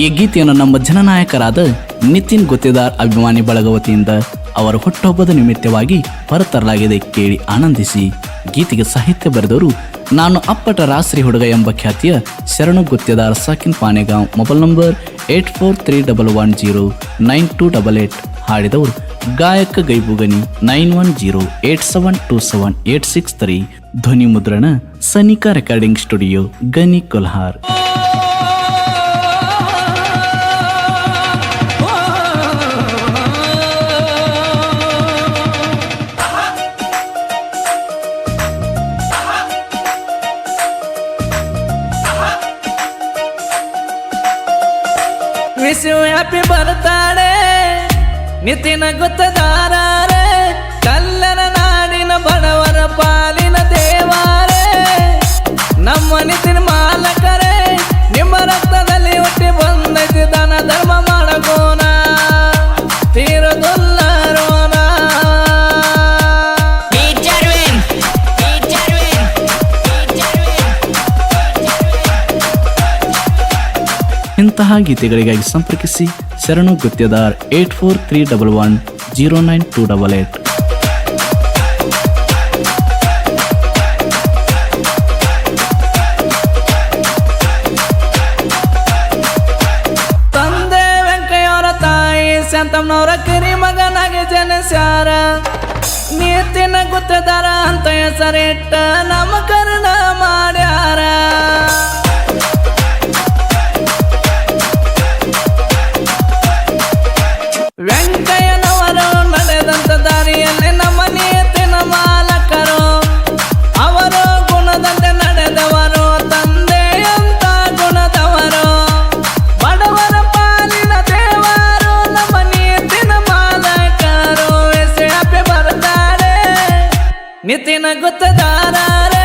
ಈ ಗೀತೆಯನ್ನು ನಮ್ಮ ಜನನಾಯಕರಾದ ನಿತಿನ್ ಗುತ್ತೇದಾರ್ ಅಭಿಮಾನಿ ಬಳಗವತಿಯಿಂದ ಅವರ ಹುಟ್ಟುಹಬ್ಬದ ನಿಮಿತ್ತವಾಗಿ ಹೊರತರಲಾಗಿದೆ ಕೇಳಿ ಆನಂದಿಸಿ. ಗೀತೆಗೆ ಸಾಹಿತ್ಯ ಬರೆದವರು ನಾನು ಅಪ್ಪಟ ರಾಸ್ರಿ ಹುಡುಗ ಎಂಬ ಖ್ಯಾತಿಯ Sharanu Guttedar ಸಾಕಿನ್ Panegaon, mobile number eight four three double one zero, nine two double eight ಹಾಡಿದವರು ಗಾಯಕ Gaibugani, nine one zero eight seven two seven eight six three ಧ್ವನಿ ಮುದ್ರಣ Sanika recording studio, Gani Kolhar. Happy ಬರ್ತಾಳೆ. ನಿತಿನ ಗುತ್ತದಾರೇ ಇಂತಹ ಗೀತೆಗಳಿಗಾಗಿ ಸಂಪರ್ಕಿಸಿ Sharanu Guttedar eight four three double one zero nine two double eight. ತಂದೆ ವೆಂಕಯ್ಯವರ ತಾಯಿ ಶಾಂತಮ್ಮನವರ ಕಿರಿ ಮಗನಾಗಿ ಜನಿಸ್ಯಾರ. ನೀತಿನ ಗುತ್ತದಾರ ಅಂತ ಹೆಸರಿಟ್ಟ ನಾಮಕರಣ ನಿತಿನ ಗುತ್ತದಾರೇ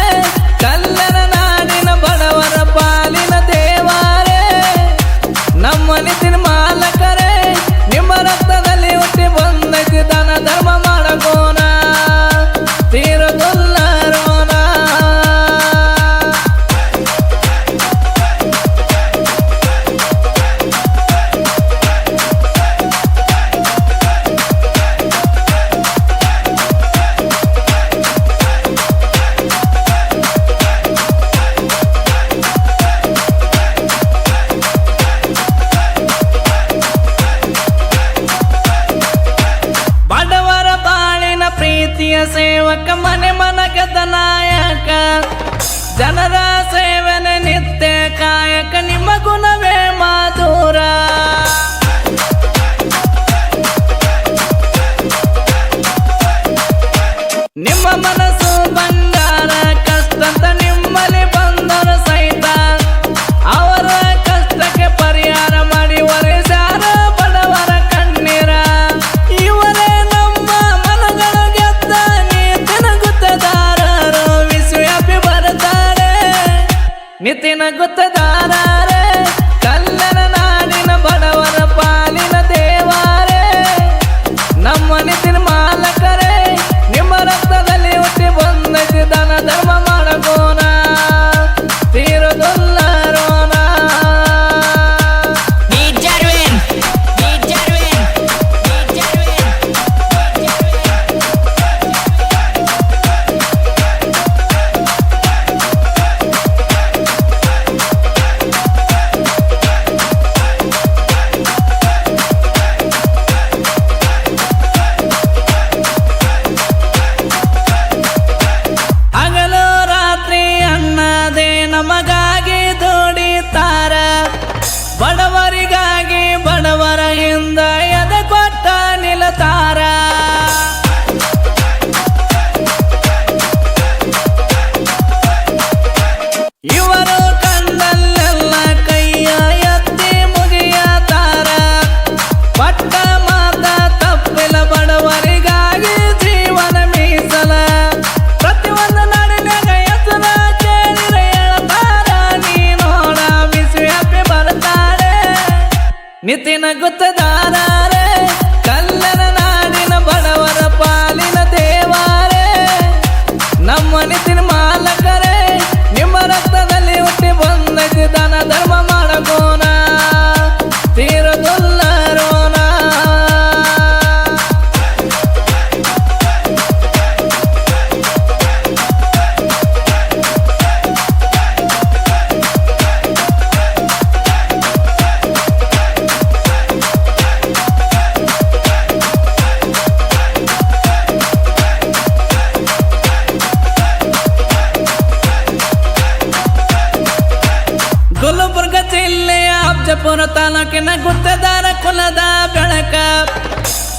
ತಾಲೂಕಿನ ಗುತ್ತದಾರ ಕುಲದ ಬೆಳಕ.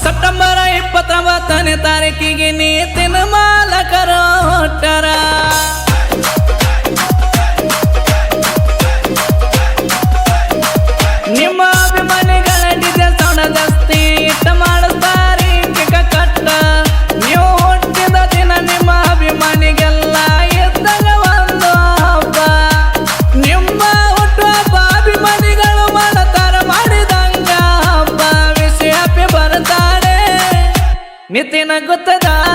ಸೆಪ್ಟೆಂಬರ್ ಇಪ್ಪತ್ತೊಂಬತ್ತನೇ ತಾರೀಕಿಗೆ ನೀತಿನ ಮಾಲಕರು ಹೊಟ್ಟರ. ಮಿತಿನ ಗೊತ್ತದ?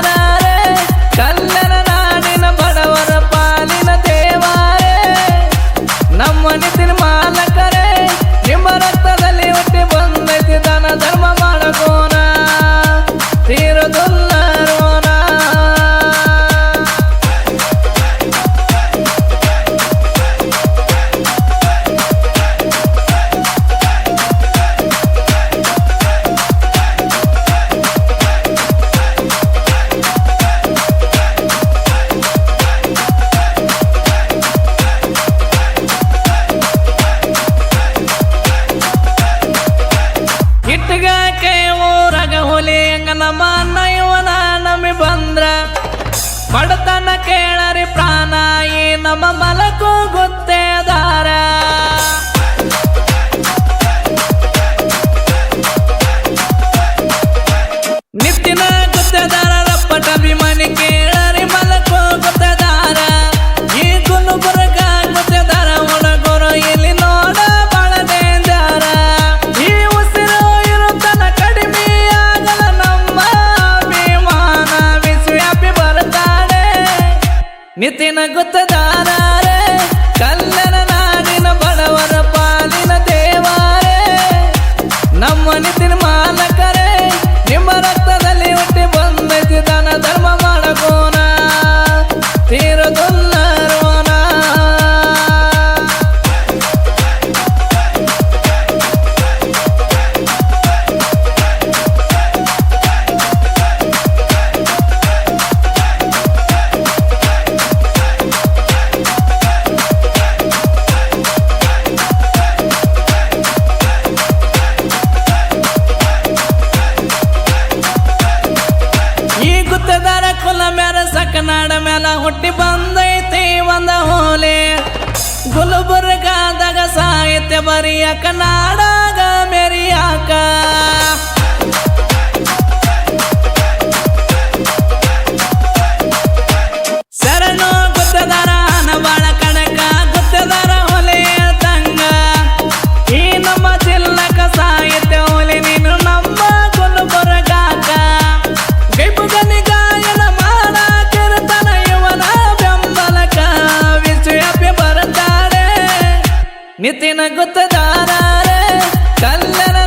ಕೇಳರಿ ಪ್ರಾಣ ಈ ನಮ್ಮ ಮಲಕು ಗೊತ್ತೇದಾರ ಹುಟ್ಟದಾರ ಕುಲ ಮ್ಯಾರ ಸಕನಾಡ ಮ್ಯಾಲ ಹುಟ್ಟಿ ಬಂದೈತಿ ಒಂದ ಹೋಲೆ. ಗುಲ್ಬರ್ಗಾದಾಗ ಸಾಹಿತ್ಯ ಬರಿಯಕ ನಾಡಾಗ ಮೆರಿಯಾಕ. ನಿತಿನ ಗುತ್ತದಾರ ಕಲ್ಲರ